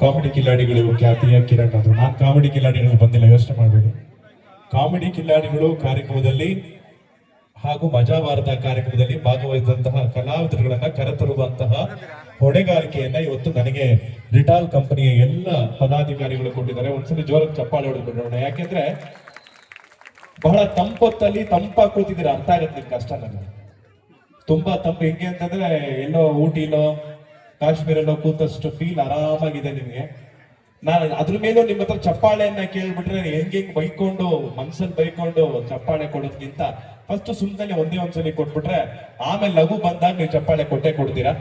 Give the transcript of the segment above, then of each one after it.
Comedy ಕಿಲಾಡಿಗಳು ಖ್ಯಾತಿಯ ಕಿರಣ್ ಅದು ನಾನು ಕಾಮಿಡಿ ಕಿಲಾಡಿಗಳು ಬಂದಿಲ್ಲ, ಯೋಚನೆ ಮಾಡಬೇಡಿ. ಕಾಮಿಡಿ ಕಿಲಾಡಿಗಳು ಕಾರ್ಯಕ್ರಮದಲ್ಲಿ ಹಾಗೂ ಮಜಾ ಭಾರತ ಕಾರ್ಯಕ್ರಮದಲ್ಲಿ ಭಾಗವಹಿಸಿದಂತಹ ಕಲಾವಿದರುಗಳನ್ನ ಕರೆತರುವಂತಹ ಹೊಣೆಗಾರಿಕೆಯನ್ನ ಇವತ್ತು ನನಗೆ ರಿಟಾಲ್ ಕಂಪನಿಯ ಎಲ್ಲ ಪದಾಧಿಕಾರಿಗಳು ಕೊಟ್ಟಿದ್ದಾರೆ. ಒಂದ್ಸಲಿ ಜೋರಾಗಿ ಚಪ್ಪಾಳೆ ಹೊಡೆದ್ಬಿಡೋಣ ಯಾಕೆಂದ್ರೆ ಬಹಳ ತಂಪೊತ್ತಲ್ಲಿ ತಂಪಾಗಿ ಕೂತಿದ್ದೀರಾ. ಅರ್ಥ ಆಗತ್ತೆ ನಿಮ್ಗೆ ಕಷ್ಟ ನನಗೆ ತುಂಬಾ ತಂಪು. ಹೆಂಗೆ ಅಂತಂದ್ರೆ ಎಲ್ಲೋ ಊಟಿಲೋ ಕಾಶ್ಮೀರಲ್ಲೋ ಕೂತಷ್ಟು ಫೀಲ್ ಆರಾಮಾಗಿದೆ ನಿಮಗೆ. ನಾನು ಅದ್ರ ಮೇಲೂ ನಿಮ್ಮ ಹತ್ರ ಚಪ್ಪಾಳೆಯನ್ನ ಕೇಳ್ಬಿಟ್ರೆ ಹೆಂಗ್ ಹೆಂಗ್ ಬೈಕೊಂಡು, ಮನ್ಸಲ್ಲಿ ಬೈಕೊಂಡು ಚಪ್ಪಾಳೆ ಕೊಡೋದ್ಕಿಂತ ಫಸ್ಟ್ ಸುಮ್ಮನೆ ಒಂದೇ ಒಂದ್ಸಲಿ ಕೊಟ್ಬಿಟ್ರೆ ಆಮೇಲೆ ಲಘು ಬಂದಾಗ ನೀವು ಚಪ್ಪಾಳೆ ಕೊಟ್ಟೆ ಕೊಡ್ತೀರಾ?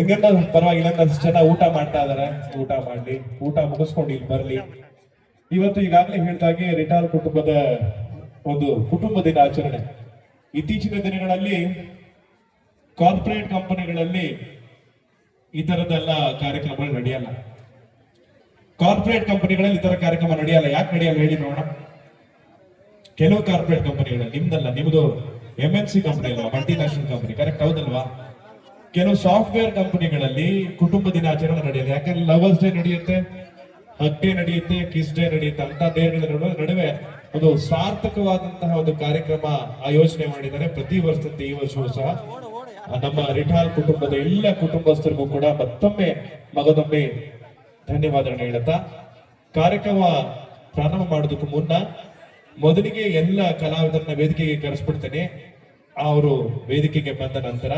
ಇನ್ನೊಂದು ಪರವಾಗಿಲ್ಲ ಒಂದಷ್ಟು ಜನ ಊಟ ಮಾಡ್ತಾ ಇದಾರೆ. ಊಟ ಮಾಡ್ಲಿ, ಊಟ ಮುಗಿಸ್ಕೊಂಡು ಇಲ್ಲಿ ಬರ್ಲಿ. ಇವತ್ತು ಈಗಾಗಲೇ ಹೇಳಿದಾಗೆ ರಿಟಾಲ್ ಕುಟುಂಬದ ಒಂದು ಕುಟುಂಬ ದಿನಾಚರಣೆ. ಇತ್ತೀಚಿನ ದಿನಗಳಲ್ಲಿ ಕಾರ್ಪೊರೇಟ್ ಕಂಪನಿಗಳಲ್ಲಿ ಈ ತರದೆಲ್ಲ ಕಾರ್ಯಕ್ರಮಗಳು ನಡೆಯಲ್ಲ. ಕಾರ್ಪೊರೇಟ್ ಕಂಪನಿಗಳಲ್ಲಿ ಈ ತರ ಕಾರ್ಯಕ್ರಮ ನಡೆಯಲ್ಲ. ಯಾಕೆ ನಡೆಯಲ್ಲ ಹೇಳಿ ನೋಡೋಣ. ಕೆಲವು ಕಾರ್ಪೊರೇಟ್ ಕಂಪನಿಗಳಲ್ಲಿ ನಿಮ್ದಲ್ಲ, ನಿಮ್ದು ಎಂ ಎನ್ ಸಿ ಕಂಪನಿ ಅಲ್ವಾ? ಮಲ್ಟಿನ್ಯಾಷನಲ್ ಕಂಪನಿ ಕರೆಕ್ಟ್ ಹೌದಲ್ವಾ? ಕೆಲವು ಸಾಫ್ಟ್ವೇರ್ ಕಂಪನಿಗಳಲ್ಲಿ ಕುಟುಂಬ ದಿನಾಚರಣೆ ನಡೆಯಲ್ಲ. ಯಾಕಂದ್ರೆ ಲವರ್ಸ್ ಡೇ ನಡೆಯುತ್ತೆ ಹಗ್ ಡೇ ನಡೆಯುತ್ತೆ ಕಿಸ್ ಡೇ ನಡೆಯುತ್ತೆ ಅಂತ ಡೇಗಳ ನಡುವೆ ಒಂದು ಸಾರ್ಥಕವಾದಂತಹ ಒಂದು ಕಾರ್ಯಕ್ರಮ ಆಯೋಜನೆ ಮಾಡಿದ್ದಾರೆ. ಪ್ರತಿ ವರ್ಷದಂತೆ ಈ ವರ್ಷವೂ ಸಹ ನಮ್ಮ ರಿಠಾಲ್ ಕುಟುಂಬದ ಎಲ್ಲ ಕುಟುಂಬಸ್ಥರಿಗೂ ಕೂಡ ಮತ್ತೊಮ್ಮೆ ಮಗದೊಮ್ಮೆ ಧನ್ಯವಾದಗಳನ್ನು ಹೇಳುತ್ತಾ, ಕಾರ್ಯಕ್ರಮ ಪ್ರಾರಂಭ ಮಾಡೋದಕ್ಕೂ ಮುನ್ನ ಮೊದಲಿಗೆ ಎಲ್ಲ ಕಲಾವಿದರನ್ನ ವೇದಿಕೆಗೆ ಕರೆಸ್ಬಿಡ್ತೇನೆ. ಅವರು ವೇದಿಕೆಗೆ ಬಂದ ನಂತರ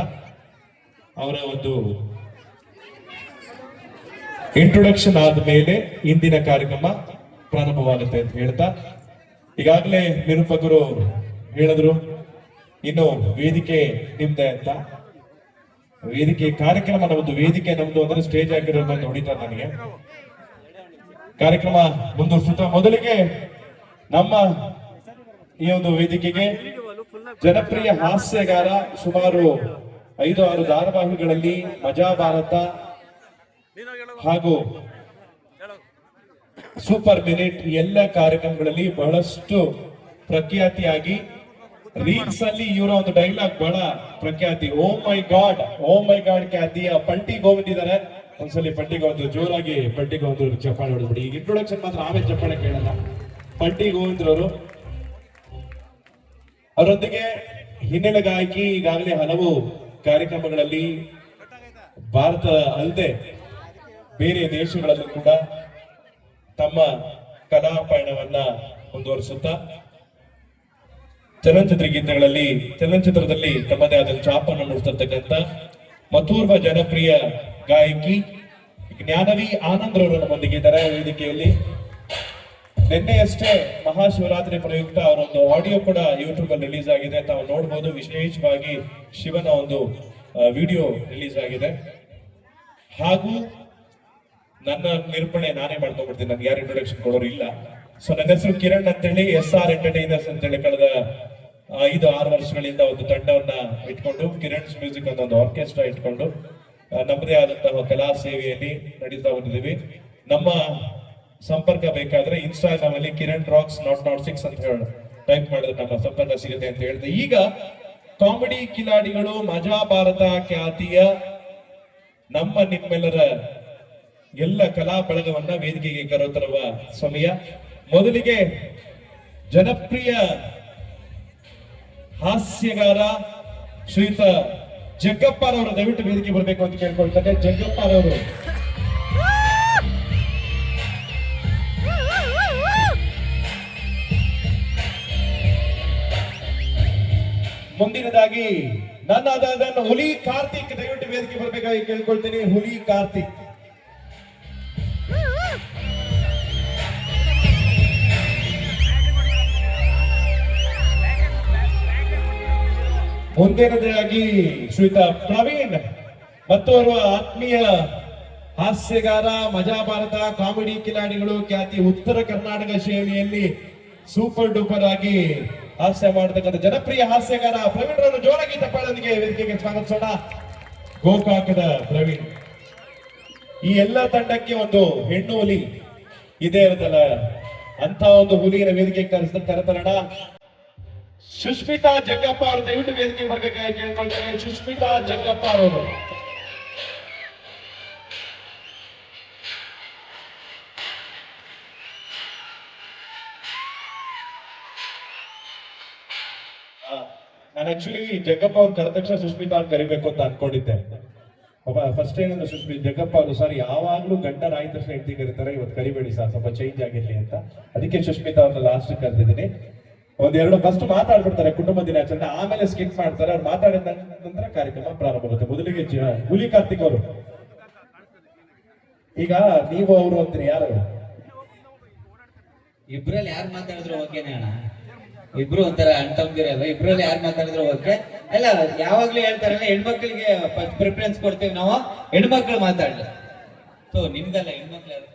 ಅವರ ಒಂದು ಇಂಟ್ರೊಡಕ್ಷನ್ ಆದ ಮೇಲೆ ಇಂದಿನ ಕಾರ್ಯಕ್ರಮ ಪ್ರಾರಂಭವಾಗುತ್ತೆ ಅಂತ ಹೇಳ್ತಾ, ಈಗಾಗಲೇ ನಿರೂಪಕರು ಹೇಳಿದ್ರು, ಇನ್ನು ವೇದಿಕೆ ನಿಮ್ದೆ ಅಂತ. ವೇದಿಕೆ ಕಾರ್ಯಕ್ರಮ ಒಂದು ವೇದಿಕೆ ನಮ್ದು ಅಂದ್ರೆ ಸ್ಟೇಜ್ ಆಗಿರೋದು ಹೊಡಿತಾರೆ ನನಗೆ? ಕಾರ್ಯಕ್ರಮ ಮುಂದುವರಿಸುತ್ತಾ ಮೊದಲಿಗೆ ನಮ್ಮ ಈ ಒಂದು ವೇದಿಕೆಗೆ ಜನಪ್ರಿಯ ಹಾಸ್ಯಗಾರ ಸುಮಾರು ಐದು ಆರು ಧಾರಾವಾಹಿಗಳಲ್ಲಿ ಮಜಾ ಭಾರತ ಹಾಗೂ ಸೂಪರ್ ಮಿನಿಟ್ ಎಲ್ಲ ಕಾರ್ಯಕ್ರಮಗಳಲ್ಲಿ ಬಹಳಷ್ಟು ಪ್ರಖ್ಯಾತಿಯಾಗಿ ರೀಲ್ಸ್ ಅಲ್ಲಿ ಇವರ ಒಂದು ಡೈಲಾಗ್ ಬಹಳ ಪ್ರಖ್ಯಾತಿ. ಓ ಮೈ ಗಾಡ್ ಓ ಮೈ ಗಾಡ್ ಖ್ಯಾತಿಯ ಪಂಟಿ ಹೋಗ್ಬಿಟ್ಟಿದ್ದಾರೆ ಒಂದ್ಸಲಿ ಪಂಟಿ ಒಂದು ಜೋರಾಗಿ ಪಂಟಿ ಒಂದು ಚಪ್ಪಾಳೆ ಹೊಡೆದ್ಬಿಡಿ ಈಗ ಇಂಟ್ರೊಡಕ್ಷನ್ ಮಾತ್ರ ಆಮೇಲೆ ಚಪ್ಪಾಳೆ ಕೇಳಲ್ಲ ಪಂಟಿ ಗೋವಿಂದ್ರವರು ಅವರೊಂದಿಗೆ ಹಿನ್ನೆಲೆ ಗಾಯಕಿ ಈಗಾಗಲೇ ಹಲವು ಕಾರ್ಯಕ್ರಮಗಳಲ್ಲಿ ಭಾರತ ಅಲ್ಲದೆ ಬೇರೆ ದೇಶಗಳಲ್ಲೂ ಕೂಡ ತಮ್ಮ ಕಲಾ ಪಯಣವನ್ನ ಮುಂದುವರಿಸುತ್ತಾ ಚಲನಚಿತ್ರ ಗೀತೆಗಳಲ್ಲಿ, ಚಲನಚಿತ್ರದಲ್ಲಿ ತಮ್ಮದೇ ಆದ ಛಾಪನ್ನು ಮೂಡಿಸಿರ್ತಕ್ಕಂಥ ಮಧೂರ್ವ ಜನಪ್ರಿಯ ಗಾಯಕಿ ಜ್ಞಾನವಿ ಆನಂದ್ರವರು ನಮ್ಮೊಂದಿಗೆ ಇದ್ದಾರೆ. ವೇದಿಕೆಯಲ್ಲಿ ನಿನ್ನೆಯಷ್ಟೇ ಮಹಾಶಿವರಾತ್ರಿ ಪ್ರಯುಕ್ತ ಅವರೊಂದು ಆಡಿಯೋ ಕೂಡ ಯೂಟ್ಯೂಬ್ ಅಲ್ಲಿ ರಿಲೀಸ್ ಆಗಿದೆ ತಾವು ನೋಡಬಹುದು ವಿಶೇಷವಾಗಿ ಶಿವನ ಒಂದು ವಿಡಿಯೋ ರಿಲೀಸ್ ಆಗಿದೆ ಹಾಗೂ ನನ್ನ ನಿರೂಪಣೆ ನಾನೇ ಮಾಡ್ಕೊಂಡ್ಬಿಡ್ತೀನಿ. ನನ್ಗೆ ಯಾರು ಇಂಟ್ರೊಡಕ್ಷನ್ ಕೊಡೋರು ಇಲ್ಲ. ಸೊ, ನನ್ನ ಹೆಸರು ಕಿರಣ್ ಅಂತೇಳಿ, ಎಸ್ ಆರ್ ಎಂಟರ್ಟೈನರ್ಸ್ ಅಂತೇಳಿ ಕಳೆದ ಐದು, ಆರು ವರ್ಷಗಳಿಂದ ಒಂದು ತಂಡವನ್ನ ಇಟ್ಕೊಂಡು ಕಿರಣ್ಸ್ ಮ್ಯೂಸಿಕ್ ಅಂತ ಒಂದು ಆರ್ಕೆಸ್ಟ್ರಾ ಇಟ್ಕೊಂಡು ನಮ್ಮದೇ ಆದಂತಹ ಕಲಾ ಸೇವೆಯಲ್ಲಿ ನಡೀತಾ ಬಂದಿದ್ದೀವಿ. ನಮ್ಮ ಸಂಪರ್ಕ ಬೇಕಾದ್ರೆ ಇನ್ಸ್ಟಾಗ್ರಾಮ್ ಅಲ್ಲಿ Kiran rocks naught naught six ಅಂತ ಹೇಳಿ ಟೈಪ್ ಮಾಡಿದ್ರೆ ನಮ್ಮ ಸಂಪರ್ಕ ಸಿಗುತ್ತೆ ಅಂತ ಹೇಳಿದೆ. ಈಗ ಕಾಮಿಡಿ ಕಿಲಾಡಿಗಳು, ಮಜಾ ಭಾರತ ಖ್ಯಾತಿಯ ನಮ್ಮ ನಿಮ್ಮೆಲ್ಲರ ಎಲ್ಲ ಕಲಾ ಬಳಗವನ್ನ ವೇದಿಕೆಗೆ ಕರೆತರುವ ಸಮಯ. ಮೊದಲಿಗೆ ಜನಪ್ರಿಯ ಹಾಸ್ಯಗಾರ ಶ್ರೀಯುತ ಜಗ್ಗಪ್ಪರವರು ದಯವಿಟ್ಟು ವೇದಿಕೆ ಬರಬೇಕು ಅಂತ ಕೇಳ್ಕೊಳ್ತಾರೆ ಜಗ್ಗಪ್ಪರವರು. ಮುಂದಿನದಾಗಿ ನನ್ನ ಹುಲಿ ಕಾರ್ತಿಕ್ ದಯವಿಟ್ಟು ವೇದಿಕೆ ಬರಬೇಕಾಗಿ ಕೇಳ್ಕೊಳ್ತೀನಿ. ಹುಲಿ ಕಾರ್ತಿಕ್. ಮುಂದಿನದಾಗಿ ಶ್ರೀತಾ ಪ್ರವೀಣ್, ಮತ್ತೋರ್ವ ಆತ್ಮೀಯ ಹಾಸ್ಯಗಾರ, ಮಜಾ ಭಾರತ, ಕಾಮಿಡಿ ಕಿಲಾಡಿಗಳು ಖ್ಯಾತಿ ಉತ್ತರ ಕರ್ನಾಟಕ ಶ್ರೇಣಿಯಲ್ಲಿ ಸೂಪರ್ ಡೂಪರ್ ಆಗಿ ಹಾಸ್ಯ ಮಾಡತಕ್ಕಂಥ ಜನಪ್ರಿಯ ಹಾಸ್ಯಗಾರ ಪ್ರವೀಣ್ ರವರು ಜೋರಾಗಿ ತಪ್ಪಾಳೊಂದಿಗೆ ವೇದಿಕೆಗೆ ಸ್ವಾಗತಿಸೋಣ ಗೋಕಾಕದ ಪ್ರವೀಣ್. ಈ ಎಲ್ಲ ತಂಡಕ್ಕೆ ಒಂದು ಹೆಣ್ಣು ಹುಲಿ ಇದೇ ಇರುತ್ತಲ್ಲ ಅಂತ ಒಂದು ಹುಲಿಯನ್ನು ವೇದಿಕೆಗೆ ಕರೆಸ ಕರೆತರೋಣ. ಸುಸ್ಮಿತಾ ಜಗ್ಗಪ್ಪ ಅವರು ದಯವಿಟ್ಟು ವೇದಿಕೆ ವರ್ಗಕ್ಕೆ ಕೇಳ್ಕೊಳ್ತಾರೆ. ಸುಸ್ಮಿತಾ ಜಗ್ಗಪ್ಪ ಅವರು. ನಾನು ಆಕ್ಚುಲಿ ಜಗ್ಗಪ್ಪ ಅವ್ರು ಕರೆದ ತಕ್ಷಣ ಸುಸ್ಮಿತಾ ಅವ್ರು ಕರಿಬೇಕು ಅಂತ ಅನ್ಕೊಂಡಿದ್ದೆ. ಪಾಪ ಫಸ್ಟ್ ಏನಂದ್ರೆ ಸುಸ್ಮಿತ್ ಜಗ್ಗಪ್ಪ ಅವರು, ಸರ್, ಯಾವಾಗಲೂ ಗಂಡ ರಾಯಿ ತಕ್ಷಣ ಹೆಂಡತಿ ಕರೀತಾರೆ, ಇವತ್ತು ಕರಿಬೇಡಿ ಸರ್, ಸ್ವಲ್ಪ ಚೇಂಜ್ ಆಗಿರ್ಲಿ ಅಂತ. ಅದಕ್ಕೆ ಸುಸ್ಮಿತಾ ಅವ್ರನ್ನ ಲಾಸ್ಟ್ ಕರೆದಿದ್ದೀನಿ. ಒಂದೆರಡು ಫಸ್ಟ್ ಮಾತಾಡ್ಬಿಡ್ತಾರೆ ಕುಟುಂಬ ದಿನಾಚರಣೆ ಆಮೇಲೆ ಸ್ಕಿಟ್ ಮಾಡ್ತಾರೆ ಅವ್ರು ಮಾತಾಡಿದ ನಂತರ ಕಾರ್ಯಕ್ರಮ ಪ್ರಾರಂಭ ಆಗುತ್ತೆ. ಮೊದಲಿಗೆ ಹುಲಿ ಕಾರ್ತಿಕ್ ಅವರು. ಈಗ ನೀವು ಅವರು ಅಂತೀರಿ ಯಾರು ಇಬ್ರಲ್ಲಿ ಯಾರು ಮಾತಾಡಿದ್ರು ಓಕೆ ಅಣ್ಣ? ಇಬ್ರು ಒಂಥರ ಅಣ್ತಂಗಿರಲ್ಲ ಇಬ್ರಲ್ಲಿ ಯಾರು ಮಾತಾಡಿದ್ರು ಓಕೆ ಅಲ್ಲ ಯಾವಾಗ್ಲೂ ಹೇಳ್ತಾರಲ್ಲ ಹೆಣ್ಮಕ್ಳಿಗೆ ಫಸ್ಟ್ ಪ್ರಿಫರೆನ್ಸ್ ಕೊಡ್ತೀವಿ ನಾವು ಹೆಣ್ಮಕ್ಳು ಮಾತಾಡ್ಲಿ. ಸೊ ನಿಮ್ದಲ್ಲ ಹೆಣ್ಮಕ್ಳು ಯಾರು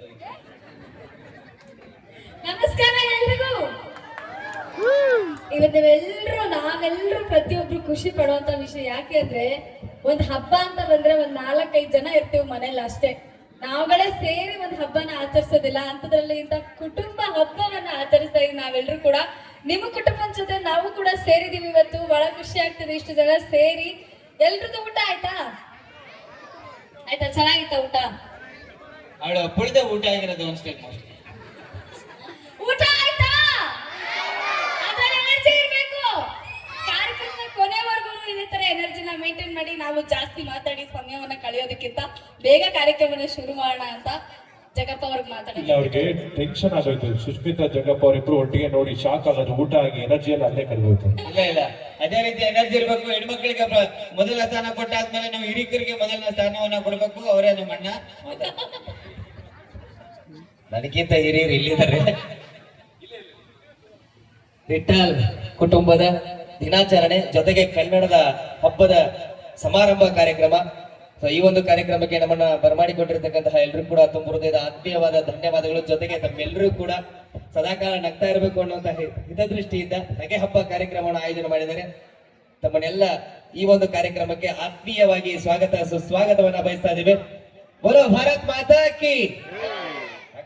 ನಮಸ್ಕಾರ ಎಲ್ರಿಗೂ. ಇವತ್ತು ನೀವೆಲ್ಲರೂ ನಾವೆಲ್ಲರೂ ಪ್ರತಿಯೊಬ್ರು ಖುಷಿ ಪಡುವಂತ ವಿಷಯ ಯಾಕೆ ಅಂದ್ರೆ ಒಂದ್ ಹಬ್ಬ ಅಂತ ಬಂದ್ರೆ ಒಂದ್ ನಾಲ್ಕೈದು ಜನ ಇರ್ತೀವಿ ಮನೇಲಿ ಅಷ್ಟೇ. ನಾವುಗಳೇ ಸೇರಿ ಒಂದ್ ಹಬ್ಬನ ಆಚರಿಸೋದಿಲ್ಲ. ಅಂತದ್ರಲ್ಲಿ ಇಂತ ಕುಟುಂಬ ಹಬ್ಬವನ್ನ ಆಚರಿಸ್ತಾ ಇದೀವಿ ನಾವೆಲ್ಲರೂ ಕೂಡ. ನಿಮ್ಮ ಕುಟುಂಬದ ಜೊತೆ ನಾವು ಕೂಡ ಸೇರಿದೀವಿ ಇವತ್ತು. ಬಹಳ ಖುಷಿ ಆಗ್ತದೆ ಇಷ್ಟು ಜನ ಸೇರಿ. ಎಲ್ರದ್ದು ಊಟ ಆಯ್ತಾ? ಆಯ್ತಾ? ಚೆನ್ನಾಗಿತ್ತ ಊಟ? ಅವಳು ಪುಳಿದ ಊಟ ಆಗಿರೋದು ಒಂದ್ ಊಟ ಆಯ್ತಾ ಅದ್ರಲ್ಲಿ ಎನರ್ಜಿ ಇರ್ಬೇಕು ಕಾರ್ಯಕ್ರಮದ ಕೊನೆವರೆಗೂ ಇದೇ ತರ ಎನರ್ಜಿನ ಮೇಂಟೈನ್ ಮಾಡಿ ನಾವು ಜಾಸ್ತಿ ಮಾತಾಡಿ ಸಮಯವನ್ನ ಕಳೆಯೋದಕ್ಕಿಂತ ಬೇಗ ಕಾರ್ಯಕ್ರಮನ ಶುರು ಮಾಡೋಣ ಅಂತ ಜಗಪ್ಪ ಅವ್ರಿಗೆ ಇಲ್ಲ ಮಾತಾಡಿ ಅವ್ರಿಗೆ ಟೆನ್ಷನ್ ಆಗೋಯ್ತು. ಸುಷ್ಮಿತಾ ಜಗ್ಗಪ್ಪ ಅವರಿಬ್ರು ಒಟ್ಟಿಗೆ ನೋಡಿ ಶಾಕ್ ಆಗೋದು ಊಟ ಆಗಿ ಎನರ್ಜಿ ಎಲ್ಲ ಅಲ್ಲೇ ಕರಿಬೇಕು ಇಲ್ಲ ಇಲ್ಲ. ಅದೇ ರೀತಿ ಎನರ್ಜಿ ಇರ್ಬೇಕು ಹೆಣ್ಮಕ್ಳಿಗೆ ಪ್ರ- ಮೊದಲ ಸ್ಥಾನ ಕೊಟ್ಟಾದ್ಮೇಲೆ ನಾವು ಹಿರಿಕರಿಗೆ ಮೊದಲನೇ ಸ್ಥಾನವನ್ನ ಕೊಡ್ಬೇಕು ಅವರೇ ನಮ್ಮ ಅಣ್ಣ. ನನಗಿಂತ ಹಿರಿಯರು ಇಲ್ಲಿದ್ದಾರೆ. ವಿಠಲ್ ಕುಟುಂಬದ ದಿನಾಚರಣೆ ಜೊತೆಗೆ ಕನ್ನಡದ ಹಬ್ಬದ ಸಮಾರಂಭ ಕಾರ್ಯಕ್ರಮ. ಸೊ ಈ ಒಂದು ಕಾರ್ಯಕ್ರಮಕ್ಕೆ ನಮ್ಮನ್ನ ಬರಮಾಡಿಕೊಂಡಿರ್ತಕ್ಕಂತಹ ಎಲ್ಲರೂ ಕೂಡ ತುಂಬ ಹೃದಯದ ಆತ್ಮೀಯವಾದ ಧನ್ಯವಾದಗಳು. ಜೊತೆಗೆ ತಮ್ಮೆಲ್ಲರೂ ಕೂಡ ಸದಾಕಾಲ ನಗ್ತಾ ಇರಬೇಕು ಅನ್ನುವಂತ ಹಿ- ಹಿತದೃಷ್ಟಿಯಿಂದ ನಗೆ ಹಬ್ಬ ಕಾರ್ಯಕ್ರಮವನ್ನು ಆಯೋಜನೆ ಮಾಡಿದರೆ ತಮ್ಮನ್ನೆಲ್ಲ ಈ ಒಂದು ಕಾರ್ಯಕ್ರಮಕ್ಕೆ ಆತ್ಮೀಯವಾಗಿ ಸ್ವಾಗತ, ಸುಸ್ವಾಗತವನ್ನ ಬಯಸ್ತಾ ಇದ್ದೇವೆ. ಬರೋ ಭಾರತ್ ಮಾತಾ ಕಿ!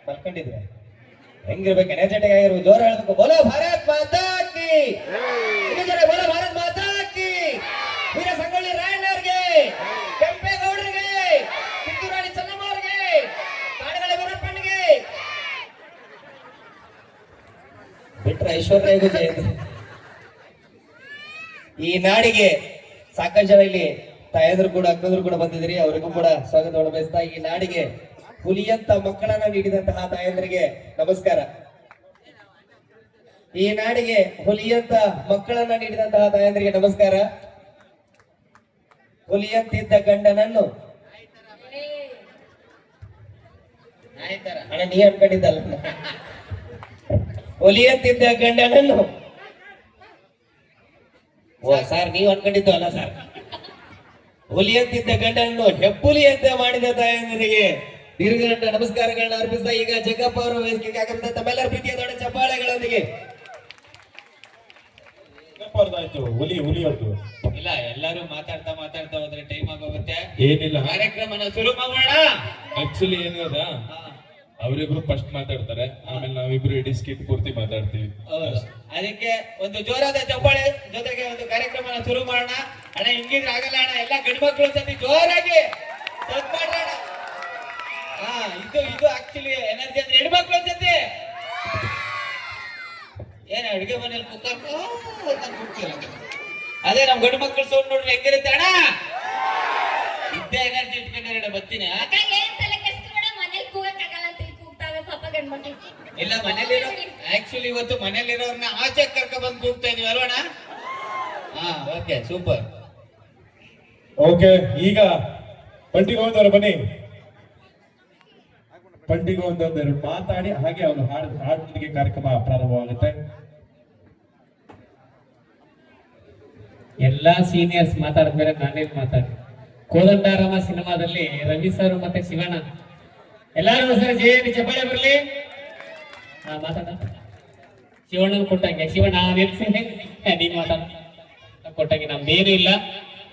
ಮಲ್ಕೊಂಡಿದ್ರೆ ಹೆಂಗಿರ್ಬೇಕು ಎನರ್ಜೆಟಿಕ್ ಆಗಿರ್ಬೇಕು ಜೋರ ಹೇಳ್ಬೇಕು. ಬೋಲೋ ಭಾರತ್ ಮಾತಾ ಬಿಟ್ರೆ ಐಶ್ವರ್ಯ ಜಯಂತಿ. ಈ ನಾಡಿಗೆ ಸಾಕಷ್ಟು ಜನ ಇಲ್ಲಿ ತಾಯಂದ್ರು ಕೂಡ, ಅಕ್ಕಂದ್ರು ಕೂಡ ಬಂದಿದ್ರಿ ಅವರಿಗೂ ಕೂಡ ಸ್ವಾಗತ ಬಯಸ್ತಾ ಈ ನಾಡಿಗೆ ಹುಲಿಯಂತ ಮಕ್ಕಳನ್ನ ನೀಡಿದಂತಹ ತಾಯಂದ್ರಿಗೆ ನಮಸ್ಕಾರ. ಈ ನಾಡಿಗೆ ಹುಲಿಯಂತ ಮಕ್ಕಳನ್ನ ನೀಡಿದಂತಹ ತಾಯಂದ್ರಿಗೆ ನಮಸ್ಕಾರ. ಹುಲಿಯಂತಿದ್ದ ಗಂಡನನ್ನು ಅಣ್ಣ, ನೀ ಅನ್ಕೊಂಡಿದ್ದಲ್ಲ. ಹುಲಿಯಂತಿದ್ದ ಗಂಡನನ್ನು ಓ, ಸರ್, ನೀವು ಅನ್ಕೊಂಡಿದ್ದು ಅಲ್ಲ ಸರ್. ಹುಲಿಯಂತಿದ್ದ ಗಂಡನನ್ನು ಹೆಪ್ಪುಲಿಯಂತೆ ಮಾಡಿದ ತಾಯಂದ್ರಿಗೆ ದೀರ್ಘ ನಮಸ್ಕಾರಗಳನ್ನು ಅರ್ಪಿಸ್ತಾ ಈಗ ಜಗ್ಗಪ್ಪ ಅವರು ವೇದಿಕೆಗೆ ಆಗಮಿಸಿದ ತಮ್ಮೆಲ್ಲರ ಪ್ರೀತಿಯ ದೊಡ್ಡ ಚಪ್ಪಾಳೆಗಳೊಂದಿಗೆ ಜಗ್ಗಪ್ಪ ಅವ್ರದ್ದಾಯ್ತು ಹುಲಿ ಹುಲಿ ಅವ್ರದ್ದು ಇಲ್ಲ ಎಲ್ಲರೂ ಮಾತಾಡ್ತಾ ಮಾತಾಡ್ತಾ ಹೋದ್ರೆ ಟೈಮ್ ಆಗೋಗುತ್ತೆ. ಏನಿಲ್ಲ. ಕಾರ್ಯಕ್ರಮನ ಶುರು ಮಾಡೋಣ. ಆಕ್ಚುಲಿ ಏನದ ಅವರಿಬ್ರು ಫಸ್ಟ್ ಮಾತಾಡ್ತಾರೆ ಆಮೇಲೆ ನಾವಿಬ್ರು ಇಡೀ ಸ್ಕಿಟ್ ಪೂರ್ತಿ ಮಾತಾಡ್ತೀವಿ. ಹೌದು. ಅದಕ್ಕೆ ಒಂದು ಜೋರಾದ ಚಪ್ಪಾಳೆ ಜೊತೆಗೆ ಒಂದು ಕಾರ್ಯಕ್ರಮನ ಶುರು ಮಾಡೋಣ. ಅಣ್ಣ ಹಿಂಗಿದ್ರೆ ಆಗಲ್ಲ ಅಣ್ಣ. ಎಲ್ಲ ಗಂಡು ಮಕ್ಕಳು ಸತಿ ಜೋರಾಗಿ ಸ್ವಲ್ಪ ಮಾಡೋಣ ಹಾ ಇದು ಇದು ಆಕ್ಚುಲಿ ಎನರ್ಜಿ ಅಂದ್ರೆ ಹೆಣ್ಮಕ್ಳು ಅನ್ಸತ್ತೆ ಏನ ಅಡುಗೆ ಮನೇಲಿ ಕುಕ್ಕರ್ ಅದೇ. ನಮ್ ಗಂಡು ಮಕ್ಕಳು ಸೌಂಡ್ ನೋಡ್ರಿ ಹೆಂಗಿರುತ್ತೆ ಅಣ್ಣ? ಇದ್ದೇ ಎನರ್ಜಿ ಇಟ್ಕೊಂಡಿರೋಣ ಬರ್ತೀನಿ ಇಲ್ಲಿ ಮನೇಲಿರೋ ಆಕ್ಚುಲಿ ಇವತ್ತು ಮನೇಲಿರೋರ್ನ ಆಚೆ ಕರ್ಕ ಬಂದು ಕೂಗ್ತಾ ಇದೀವಿ ಅಲ್ವಣ ಹಾ ಓಕೆ ಸೂಪರ್ ಓಕೆ ಈಗ ಪಂಡಿಗೆ ಹೋದವ್ರು ಬನ್ನಿ. ಪಂಡಿ ಗೋವಿಂದ್ ಮಾತಾಡಿ ಹಾಗೆ ಅವರು ಹಾಡು ಹಾಡಿಗೆ ಕಾರ್ಯಕ್ರಮ ಪ್ರಾರಂಭವಾಗುತ್ತೆ. ಎಲ್ಲಾ ಸೀನಿಯರ್ಸ್ ಮಾತಾಡಿದ್ಮೇಲೆ ನಾನೇನು ಮಾತಾಡಿ ಕೋದಂಡಾರಾಮ ಸಿನಿಮಾದಲ್ಲಿ ರವಿ ಸರ್ ಮತ್ತೆ ಶಿವಣ್ಣ. ಎಲ್ಲಾರು ಸರ್ ಜಯ ಚಪ್ಪಾಳೆ ಬರಲಿ. ಹಾ ಮಾತಾಡ ಶಿವಣ್ಣನ ಕೊಟ್ಟಂಗೆ. ಶಿವಣ್ಣ ನಿಲ್ಸಿನಿ ನೀನ್ ಮಾತಾಡ. ಕೊಟ್ಟಂಗೆ. ನಮ್ದೇನು ಇಲ್ಲ.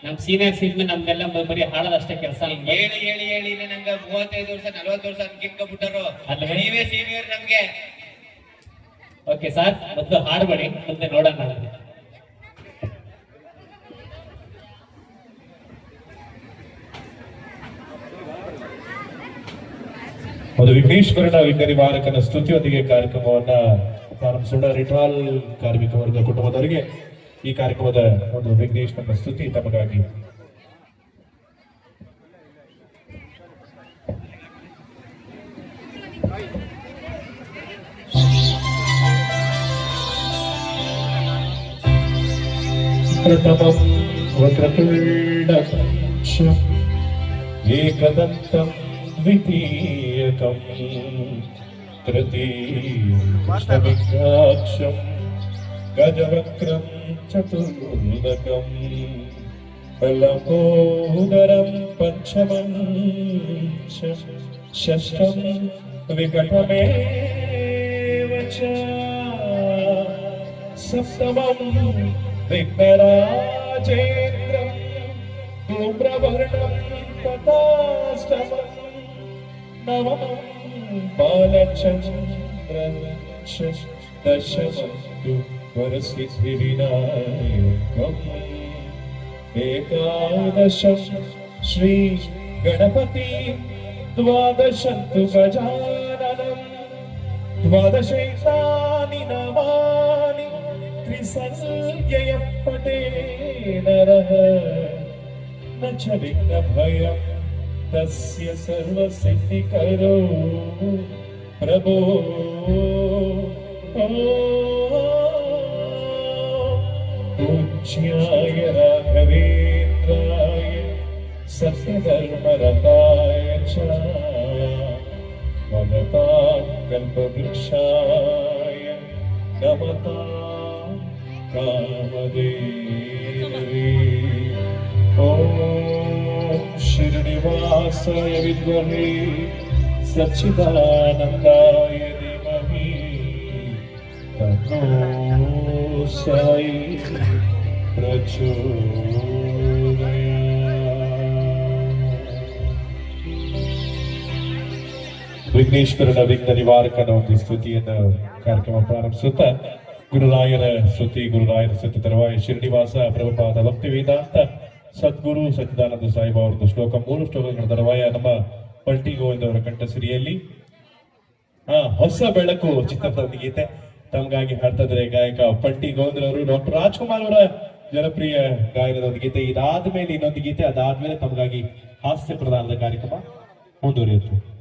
ನಮ್ ಸೀನಿಯರ್ಸ್ ಇದ್ಮೇಲೆ ನಮ್ದೆಲ್ಲ ಬರೀ ಹಾಳದಷ್ಟೇ ಕೆಲಸ ಹೇಳಿ ಹೇಳಿ ಹೇಳಿ. ಇಲ್ಲಿ ನಂಗೆ ಮೂವತ್ತೈದು ವರ್ಷ ನಲ್ವತ್ತು ವರ್ಷ ಕಿತ್ಕೊಬಿಟ್ಟರು ಅಲ್ವೇ? ನೀವೇ ಸೀನಿಯರ್ ನಮ್ಗೆ. ಓಕೆ ಸರ್ ಮೊದಲು ಹಾಡ್ಬೇಡಿ. ಮುಂದೆ ನೋಡೋಣ ಒಂದು ವಿಘ್ನೇಶ್ವರನ ವಿಘ್ನನಿವಾರಕನ ಸ್ತುತಿಯೊಂದಿಗೆ ಕಾರ್ಯಕ್ರಮವನ್ನ ಪ್ರಾರಂಭಿಸೋಣ ರಿಟ್ವಾಲ್ ಕಾರ್ಮಿಕ ವರ್ಗ ಕುಟುಂಬದವರಿಗೆ ಈ ಕಾರ್ಯಕ್ರಮದ ಒಂದು ವಿಘ್ನೇಶ್ ನಮ್ಮ ಸ್ತುತಿ ತಮಗಾಗಿ प्रथमं वक्रतुण्डपक्षम् एकदन्तं द्वितीयकं तृतीयक्षं गजवक्रं चतुर्दकं लम्बोदरं पञ्चमं षष्ठं विकटमेव च सप्तमं विघ्नराजेन्द्रं धूम्रवर्णं तथाष्टमम् नवमं बालचन्द्रं च दशमस्तु वरसिद्धिविनायकम् एकादशं श्रीगणपति द्वादशं तु गजाननम् द्वादशैतानि नामानि त्रिसंज्ञय पटे नरः न च विघ्नभयं तस्य सर्वसिद्धिकरो प्रभो पूज्याय राघवेन्द्राय सत्यधर्मरताय च वदता कल्पवृक्षाय नमता कामदेवे श्रीनिवासाय विद्महे सच्चिदानन्दाय धीमहि तन्नो साई प्रचोदयात् ವಿಘ್ನೇಶ್ವರನ ವಿಘ್ನ ನಿವಾರಕನ ಒಂದು ಸ್ತುತಿಯನ್ನು ಕಾರ್ಯಕ್ರಮ ಪ್ರಾರಂಭಿಸುತ್ತಾ ಗುರುರಾಯರ ಸ್ತುತಿ ಗುರುರಾಯರ ಸ್ತುತಿ ತರುವಾಯ ಶ್ರೀನಿವಾಸ ಪ್ರಭುಪಾದ ಭಕ್ತಿ ವೇದಾಂತ ಸದ್ಗುರು ಸಚ್ಚಿದಾನಂದ ಸಾಹಿಬ್ ಅವರದ್ದು ಶ್ಲೋಕ ಮೂರು ಶ್ಲೋಕಗಳ ತರುವಾಯ ನಮ್ಮ ಪಲ್ಟಿ ಗೋವಿಂದ ಅವರ ಕಂಠಸಿರಿಯಲ್ಲಿ. ಹಾ, ಹೊಸ ಬೆಳಕು ಚಿತ್ರದ ಗೀತೆ. ತಮಗಾಗಿ ಹಾಡ್ತಾ ಗಾಯಕ ಪಲ್ಟಿ ಗೋವಿಂದರವರು. ಡಾಕ್ಟರ್ ರಾಜ್ಕುಮಾರ್ ಅವರ ಜನಪ್ರಿಯ ಗಾಯನದ ಒಂದು ಗೀತೆ. ಇದಾದ್ಮೇಲೆ ಇನ್ನೊಂದು ಗೀತೆ. ಅದಾದ್ಮೇಲೆ ತಮಗಾಗಿ ಹಾಸ್ಯ ಪ್ರಧಾನದ ಕಾರ್ಯಕ್ರಮ ಮುಂದುವರಿಯುತ್ತೆ.